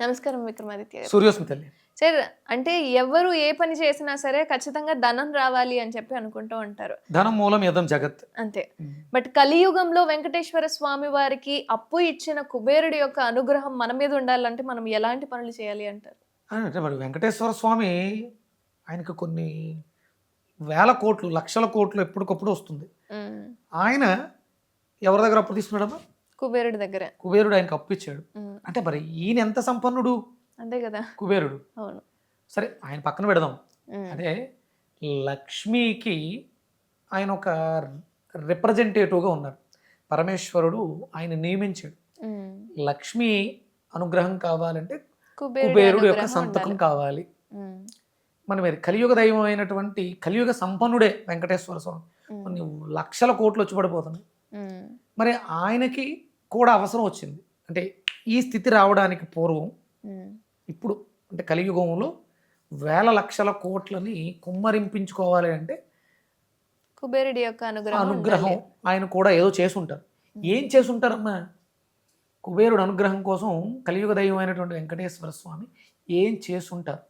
నమస్కారం విక్రమాదిత్య గారు. సూర్యోస్మి తల్లి. సార్ అంటే ఎవరు ఏ పని చేసినా సరే ఖచ్చితంగా ధనం రావాలి అని చెప్పి అనుకుంటూ ఉంటారు. ధనం మూలం యదం జగత్. అంతే. బట్ కలియుగంలో వెంకటేశ్వర స్వామి వారికి అప్పు ఇచ్చిన కుబేరుడి యొక్క అనుగ్రహం మన మీద ఉండాలంటే మనం ఎలాంటి పనులు చేయాలి అంటారు? అంటే మరి వెంకటేశ్వర స్వామి ఆయనకు కొన్ని వేల కోట్లు లక్షల కోట్లు ఎప్పటికప్పుడు వస్తుంది. ఆయన ఎవరి దగ్గర అప్పు తీసుకున్నాడమ్మా? కుబేరుడి దగ్గర కుబేరుడు ఆయనకు అప్పు ఇచ్చాడు. అంటే మరి ఈయన ఎంత సంపన్నుడు అంతే కదా కుబేరుడు అవును సరే ఆయన పక్కన పెడదాం. అదే లక్ష్మికి ఆయన ఒక రిప్రజెంటేటివ్గా ఉన్నారు పరమేశ్వరుడు ఆయన నియమించాడు. లక్ష్మి అనుగ్రహం కావాలంటే కుబేరుడి యొక్క సంతకం. కావాలి. మన మరి కలియుగ దైవం అయినటువంటి కలియుగ సంపన్నుడే వెంకటేశ్వర స్వామి. కొన్ని లక్షల కోట్లు వచ్చి పడిపోతున్నాయి. మరి ఆయనకి కూడా అవసరం వచ్చింది. అంటే ఈ స్థితి రావడానికి పూర్వం. ఇప్పుడు అంటే కలియుగంలో వేల లక్షల కోట్లని కుమ్మరింపించుకోవాలి అంటే కుబేరుడి యొక్క అనుగ్రహం అనుగ్రహం. ఆయన కూడా ఏదో చేసుంటారు. ఏం చేసుంటారమ్మా? కుబేరుడు అనుగ్రహం కోసం కలియుగ దైవం అయినటువంటి వెంకటేశ్వర స్వామి ఏం చేసుంటారు?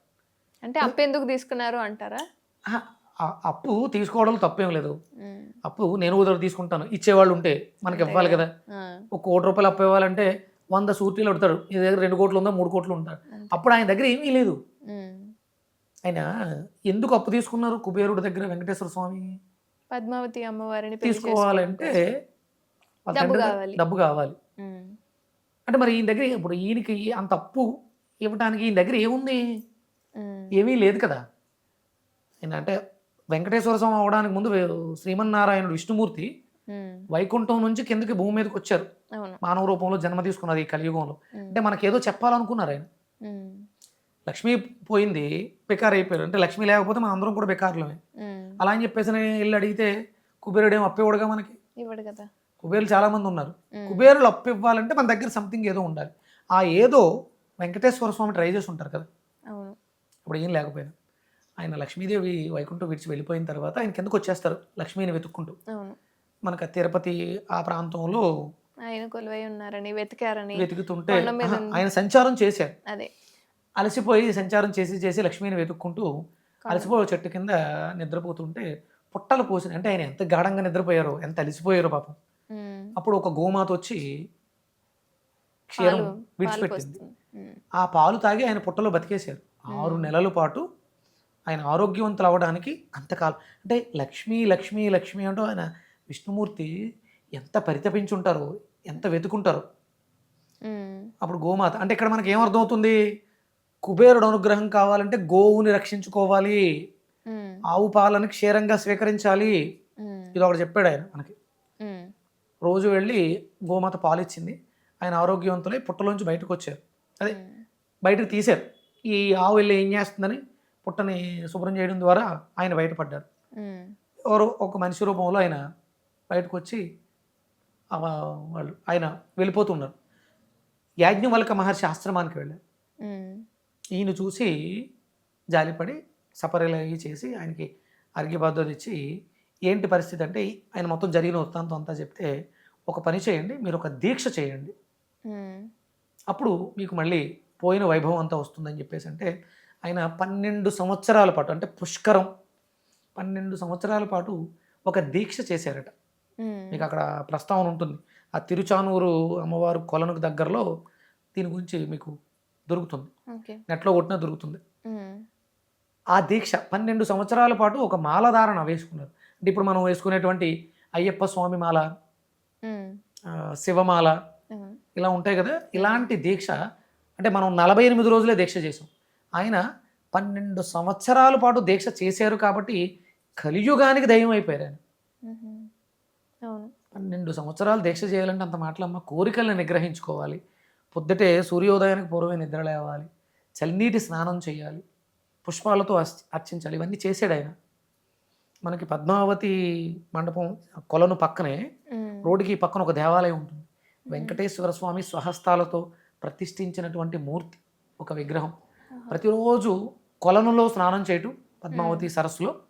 అంటే అప్పు ఎందుకు తీసుకున్నారు అంటారా? అప్పు తీసుకోవడంలో తప్పేం లేదు. అప్పు నేను ఉదర తీసుకుంటాను. ఇచ్చేవాళ్ళు ఉంటే మనకి ఇవ్వాలి కదా. ఒక కోటి రూపాయలు అప్పు ఇవ్వాలంటే వంద సూర్టీలు పెడతాడు నీ దగ్గర రెండు కోట్లు ఉందా? మూడు కోట్లు ఉంటాడు. అప్పుడు ఆయన దగ్గర ఏమీ లేదు. ఆయన ఎందుకు అప్పు తీసుకున్నారు? కుబేరుడి దగ్గర వెంకటేశ్వర స్వామి పద్మావతి అమ్మవారిని తీసుకోవాలంటే డబ్బు కావాలి. అంటే మరి ఈయన దగ్గర ఇప్పుడు ఈయనకి అంత అప్పు ఇవ్వడానికి ఈయన దగ్గర ఏముంది. ఏమీ లేదు కదా. అంటే వెంకటేశ్వర స్వామి అవడానికి ముందు శ్రీమన్నారాయణుడు విష్ణుమూర్తి. వైకుంఠం నుంచి కిందకి భూమి మీదకి వచ్చారు. మానవ రూపంలో జన్మ తీసుకున్నారు ఈ కలియుగంలో. అంటే మనకేదో చెప్పాలనుకున్నారు ఆయన. లక్ష్మి పోయింది బెకార్ అయిపోయారు. అంటే లక్ష్మి లేకపోతే మనం అందరం కూడా బెకార్లమే. అలా అని చెప్పేసి నేను వెళ్ళి అడిగితే కుబేరుడు ఏం అప్పివ్వడుగా మనకి? కదా. కుబేరులు చాలా మంది ఉన్నారు. కుబేరులు అప్పు ఇవ్వాలంటే మన దగ్గర సంథింగ్ ఏదో ఉండాలి. ఆ ఏదో వెంకటేశ్వర స్వామి ట్రై చేసి ఉంటారు కదా. ఇప్పుడు ఏం లేకపోయినా. ఆయన లక్ష్మీదేవి వైకుంఠం విడిచి వెళ్ళిపోయిన తర్వాత ఆయన కిందకు వచ్చేస్తారు లక్ష్మీని వెతుక్కుంటూ. మనకు తిరుపతి ఆ ప్రాంతంలో ఆయన కొలువై ఉన్నారని వెతికారని వెతుకుతుంటే. ఆయన సంచారం చేశారు అదే. అలసిపోయి సంచారం చేసి చేసి లక్ష్మీని వెతుక్కుంటూ అలసిపోయి చెట్టు కింద నిద్రపోతుంటే పుట్టలు పోసిన అంటే ఆయన ఎంత గాఢంగా నిద్రపోయారో ఎంత అలసిపోయారో పాపం. అప్పుడు ఒక గోమాత వచ్చి క్షీరం విడిచిపెట్టింది. ఆ పాలు తాగి ఆయన పుట్టలో బతికేశారు. ఆరు నెలల పాటు ఆయన ఆరోగ్యవంతులు అవ్వడానికి అంతకాలం అంటే లక్ష్మీ లక్ష్మీ లక్ష్మీ అంటూ ఆయన విష్ణుమూర్తి ఎంత పరితపించుంటారో ఎంత వెతుకుంటారో. అప్పుడు గోమాత అంటే ఇక్కడ మనకి ఏమర్థమవుతుంది కుబేరుడు అనుగ్రహం కావాలంటే గోవుని రక్షించుకోవాలి. ఆవు పాలను క్షీరంగా స్వీకరించాలి. ఇది ఒకటి చెప్పాడు ఆయన మనకి. రోజు వెళ్ళి గోమాత పాలు ఇచ్చింది ఆయన ఆరోగ్యవంతులై పుట్టలోంచి బయటకు వచ్చారు అదే. బయటకు తీశారు ఈ ఆవు వెళ్ళి ఏం చేస్తుందని పుట్టని శుభ్రం చేయడం ద్వారా ఆయన బయటపడ్డారు. ఎవరో ఒక మనిషి రూపంలో ఆయన బయటకు వచ్చి వాళ్ళు ఆయన వెళ్ళిపోతున్నారు యాజ్ఞవల్క మహర్షి ఆశ్రమానికి వెళ్ళారు. ఈయన చూసి జాలిపడి సపరేలవి చేసి ఆయనకి అర్ఘ్యబద్ధత ఇచ్చి ఏంటి పరిస్థితి అంటే ఆయన మొత్తం జరిగిన వృత్తాంతం అంతా చెప్తే ఒక పని చేయండి మీరు ఒక దీక్ష చేయండి. అప్పుడు మీకు మళ్ళీ పోయిన వైభవం అంతా వస్తుందని చెప్పేసి అంటే ఆయన పన్నెండు సంవత్సరాల పాటు అంటే పుష్కరం పన్నెండు సంవత్సరాల పాటు ఒక దీక్ష చేశారట. మీకు అక్కడ ప్రస్తావన ఉంటుంది. ఆ తిరుచానూరు అమ్మవారు కొలనుకు దగ్గరలో దీని గురించి మీకు దొరుకుతుంది. నెట్లో కొట్టినా దొరుకుతుంది. ఆ దీక్ష పన్నెండు సంవత్సరాల పాటు ఒక మాలధారణ వేసుకున్నారు. అంటే ఇప్పుడు మనం వేసుకునేటువంటి అయ్యప్ప స్వామి మాల శివమాల. ఇలా ఉంటాయి కదా. ఇలాంటి దీక్ష అంటే మనం నలభై ఎనిమిది రోజులే దీక్ష చేసాం. ఆయన పన్నెండు సంవత్సరాల పాటు దీక్ష చేశారు కాబట్టి కలియుగానికి దయ్యం అయిపోయారు ఆయన. పన్నెండు సంవత్సరాలు దీక్ష చేయాలంటే అంత మాటలమ్మ కోరికల్ని నిగ్రహించుకోవాలి. పొద్దుటే సూర్యోదయానికి పూర్వమే నిద్ర లేవాలి. చల్లనీటి స్నానం చేయాలి. పుష్పాలతో అర్చ- అర్చించాలి. ఇవన్నీ చేశాడు ఆయన. మనకి పద్మావతి మండపం కొలను పక్కనే. రోడ్డుకి పక్కన ఒక దేవాలయం ఉంటుంది. వెంకటేశ్వర స్వామి స్వహస్తాలతో ప్రతిష్ఠించినటువంటి మూర్తి ఒక విగ్రహం. ప్రతిరోజు కొలనులో స్నానం చేయటం పద్మావతి సరస్సులో.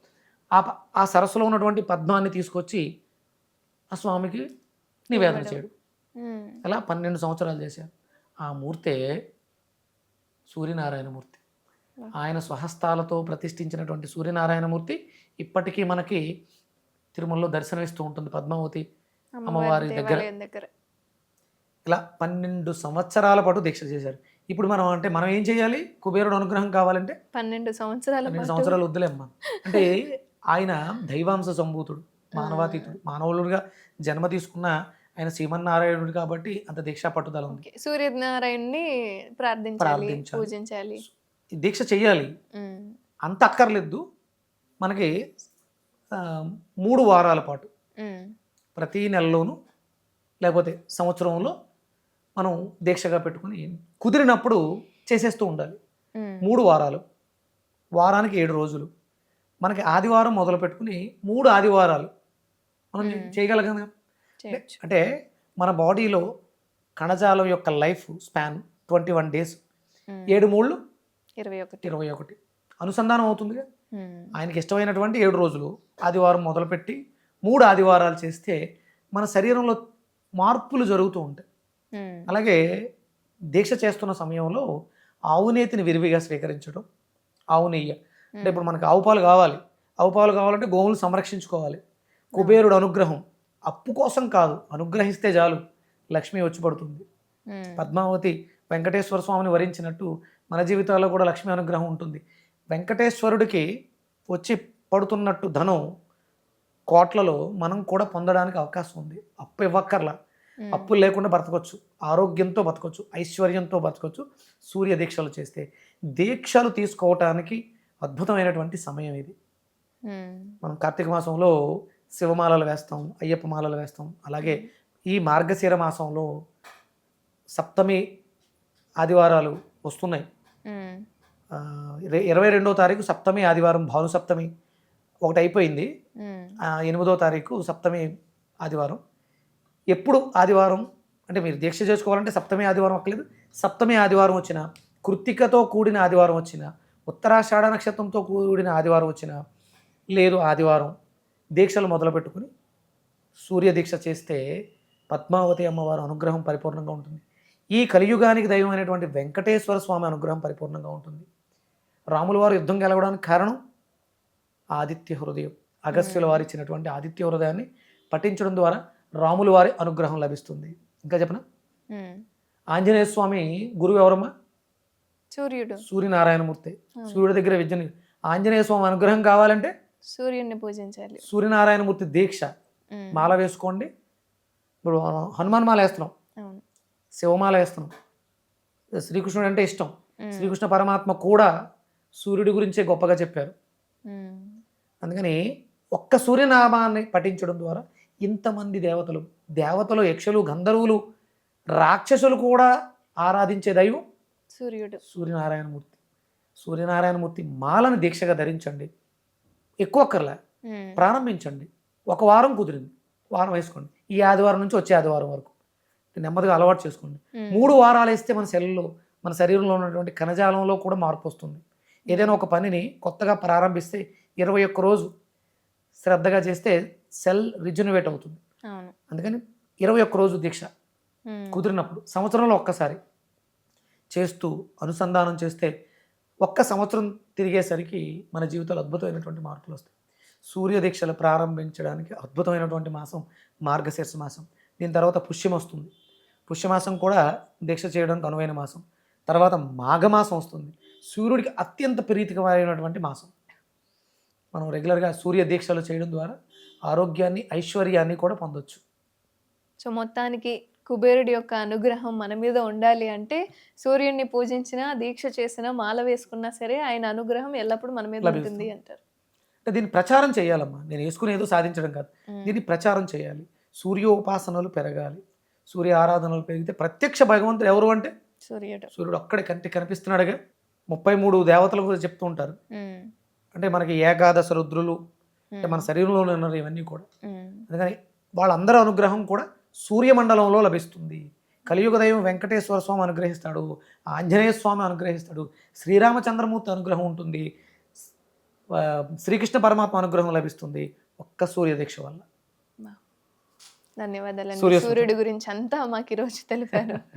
ఆ ప- ఆ సరస్సులో ఉన్నటువంటి పద్మాన్ని తీసుకొచ్చి ఆ స్వామికి నివేదన. చేయడం. అలా పన్నెండు సంవత్సరాలు చేశారు ఆ మూర్తే సూర్యనారాయణమూర్తి ఆయన స్వహస్తాలతో ప్రతిష్ఠించినటువంటి సూర్యనారాయణమూర్తి ఇప్పటికీ మనకి తిరుమలలో దర్శనమిస్తూ ఉంటుంది పద్మావతి అమ్మవారి దగ్గర. ఇలా పన్నెండు సంవత్సరాల పాటు దీక్ష చేశారు. ఇప్పుడు మనం అంటే మనం ఏం చేయాలి కుబేరుడు అనుగ్రహం కావాలంటే పన్నెండు సంవత్సరాల పన్నెండు సంవత్సరాలు వద్దులేమ్మా అంటే ఆయన దైవాంశ సంభూతుడు మానవాతీతుడు మానవులుగా జన్మ తీసుకున్న ఆయన శ్రీమన్నారాయణుడు కాబట్టి అంత దీక్షా పట్టుదల ఉంది ఓకే. సూర్యనారాయణని ప్రార్థించాలి. పూజించాలి దీక్ష చెయ్యాలి ఉమ్. అంత అక్కర్లేదు మనకి మూడు వారాల పాటు. ప్రతి నెలలోనూ లేకపోతే సంవత్సరంలో మనం దీక్షగా పెట్టుకుని కుదిరినప్పుడు చేసేస్తూ ఉండాలి. మూడు వారాలు వారానికి ఏడు రోజులు మనకి ఆదివారం మొదలు పెట్టుకుని మూడు ఆదివారాలు మనం. చేయగలగాం అంటే మన బాడీలో కణజాలం యొక్క life span twenty one days. ఏడు మూళ్ళు ఇరవై ఒకటి ఇరవై ఒకటి అనుసంధానం అవుతుంది కదా? ఉమ్. ఆయనకి ఇష్టమైనటువంటి ఏడు రోజులు ఆదివారం మొదలుపెట్టి మూడు ఆదివారాలు చేస్తే మన శరీరంలో మార్పులు జరుగుతూ ఉంటాయి. అలాగే దీక్ష చేస్తున్న సమయంలో ఆవు నేతిని విరివిగా స్వీకరించడం ఆవు నెయ్యి. అంటే ఇప్పుడు మనకు ఆవు పాలు కావాలి. ఆవు పాలు కావాలంటే గోవులు సంరక్షించుకోవాలి. కుబేరుడు అనుగ్రహం. అప్పు కోసం కాదు అనుగ్రహిస్తే చాలు. లక్ష్మి వచ్చి పడుతుంది. పద్మావతి వెంకటేశ్వర స్వామిని వరించినట్టు మన జీవితాల్లో కూడా లక్ష్మీ అనుగ్రహం ఉంటుంది. వెంకటేశ్వరుడికి వచ్చి పడుతున్నట్టు ధనం కోట్లలో మనం కూడా పొందడానికి అవకాశం ఉంది. అప్పు ఇవ్వక్కర్లా. అప్పులు లేకుండా బతకొచ్చు ఆరోగ్యంతో బతకొచ్చు ఐశ్వర్యంతో బతకొచ్చు సూర్య దీక్షలు చేస్తే దీక్షలు తీసుకోవటానికి అద్భుతమైనటువంటి సమయం ఇది. మనం కార్తీక మాసంలో శివమాలలు వేస్తాం అయ్యప్ప మాలలు వేస్తాం. అలాగే ఈ మార్గశిర మాసంలో సప్తమి ఆదివారాలు వస్తున్నాయి. ఇరవై రెండో తారీఖు సప్తమి ఆదివారం భాను సప్తమి ఒకటి అయిపోయింది ఎనిమిదో తారీఖు సప్తమి ఆదివారం. ఎప్పుడు ఆదివారం? అంటే మీరు దీక్ష చేసుకోవాలంటే సప్తమి ఆదివారం అక్కలేదు సప్తమి ఆదివారం వచ్చిన కృత్తికతో కూడిన ఆదివారం వచ్చిన ఉత్తరాషాఢ నక్షత్రంతో కూడిన ఆదివారం వచ్చిన లేదు ఆదివారం దీక్షలు మొదలుపెట్టుకుని సూర్య దీక్ష చేస్తే పద్మావతి అమ్మవారు అనుగ్రహం పరిపూర్ణంగా ఉంటుంది. ఈ కలియుగానికి దైవమైనటువంటి వెంకటేశ్వర స్వామి అనుగ్రహం పరిపూర్ణంగా ఉంటుంది. రాముల వారు యుద్ధం గెలవడానికి కారణం ఆదిత్య హృదయం. అగస్త్యుల వారు ఇచ్చినటువంటి ఆదిత్య హృదయాన్ని పఠించడం ద్వారా రాముల వారి అనుగ్రహం లభిస్తుంది. ఇంకా చెప్పనా. ఆంజనేయ స్వామి గురువు ఎవరమ్మా? సూర్యుడు. సూర్యనారాయణమూర్తి. సూర్యుడి దగ్గర విద్యని ఆంజనేయ స్వామి అనుగ్రహం కావాలంటే సూర్యుడిని పూజించాలి. సూర్యనారాయణమూర్తి దీక్ష. మాల వేసుకోండి. ఇప్పుడు హనుమాన్ మాల వేస్తున్నాం. శివమాల వేస్తున్నాం. శ్రీకృష్ణుడు అంటే ఇష్టం. శ్రీకృష్ణ పరమాత్మ కూడా సూర్యుడి గురించే గొప్పగా చెప్పారు. అందుకని ఒక్క సూర్యనామాన్ని పఠించడం ద్వారా ఇంతమంది దేవతలు. దేవతలు యక్షులు గంధర్వులు రాక్షసులు కూడా ఆరాధించే దైవం సూర్యుడు. సూర్యనారాయణమూర్తి. సూర్యనారాయణమూర్తి మాలను దీక్షగా ధరించండి. ఎక్కువ అక్కర్లే. ఉమ్. ప్రారంభించండి. ఒక వారం కుదిరింది. వారం వేసుకోండి. ఈ ఆదివారం నుంచి వచ్చే ఆదివారం వరకు. నెమ్మదిగా అలవాటు చేసుకోండి. మూడు వారాలు వేస్తే మన సెల్లో మన శరీరంలో ఉన్నటువంటి కణజాలంలో కూడా మార్పు వస్తుంది. ఏదైనా ఒక పనిని కొత్తగా ప్రారంభిస్తే ఇరవై ఒక్క రోజు శ్రద్ధగా చేస్తే సెల్ రిజునవేట్ అవుతుంది. అందుకని ఇరవై ఒక్క రోజు దీక్ష. కుదిరినప్పుడు సంవత్సరంలో ఒక్కసారి చేస్తూ అనుసంధానం చేస్తే ఒక్క సంవత్సరం తిరిగేసరికి మన జీవితంలో అద్భుతమైనటువంటి మార్పులు వస్తాయి. సూర్య దీక్షలు ప్రారంభించడానికి అద్భుతమైనటువంటి మాసం మార్గశీర్ష మాసం. దీని తర్వాత పుష్యం వస్తుంది. పుష్యమాసం కూడా దీక్ష చేయడానికి అనువైన మాసం. తర్వాత మాఘమాసం వస్తుంది. సూర్యుడికి అత్యంత ప్రీతికరమైనటువంటి మాసం. మనం రెగ్యులర్గా సూర్య దీక్షలు చేయడం ద్వారా ఆరోగ్యాన్ని ఐశ్వర్యాన్ని కూడా పొందొచ్చు. సో మొత్తానికి కుబేరుడి యొక్క అనుగ్రహం మన మీద ఉండాలి అంటే సూర్యుడిని పూజించినా దీక్ష చేసినా మాల వేసుకున్నా సరే ఆయన అనుగ్రహం ఎల్లప్పుడూ మన మీద. ఉంటుంది అంటారు. అంటే దీన్ని ప్రచారం చేయాలమ్మా. నేను వేసుకుని ఏదో సాధించడం కాదు. దీన్ని ప్రచారం చేయాలి. సూర్యోపాసనలు పెరగాలి. సూర్య ఆరాధనలు పెరిగితే ప్రత్యక్ష భగవంతుడు ఎవరు అంటే? సూర్యుడు. సూర్యుడు ఒక్కడే కంటి కనిపిస్తున్నాడుగా. ముప్పై మూడు దేవతల గురించి చెప్తూ ఉంటారు. అంటే మనకి ఏకాదశ రుద్రులు అంటే మన. శరీరంలోనే ఉన్నారు ఇవన్నీ కూడా. అందుకని వాళ్ళందరి అనుగ్రహం కూడా సూర్యమండలంలో లభిస్తుంది. కలియుగ దైవం వెంకటేశ్వర స్వామి అనుగ్రహిస్తాడు ఆంజనేయ స్వామి అనుగ్రహిస్తాడు శ్రీరామచంద్రమూర్తి అనుగ్రహం ఉంటుంది శ్రీకృష్ణ పరమాత్మ అనుగ్రహం లభిస్తుంది ఒక్క సూర్య దీక్ష వల్ల ధన్యవాదాలండి. సూర్య- సూర్యుడి గురించి అంతా మాకు ఈరోజు తెలిపారు.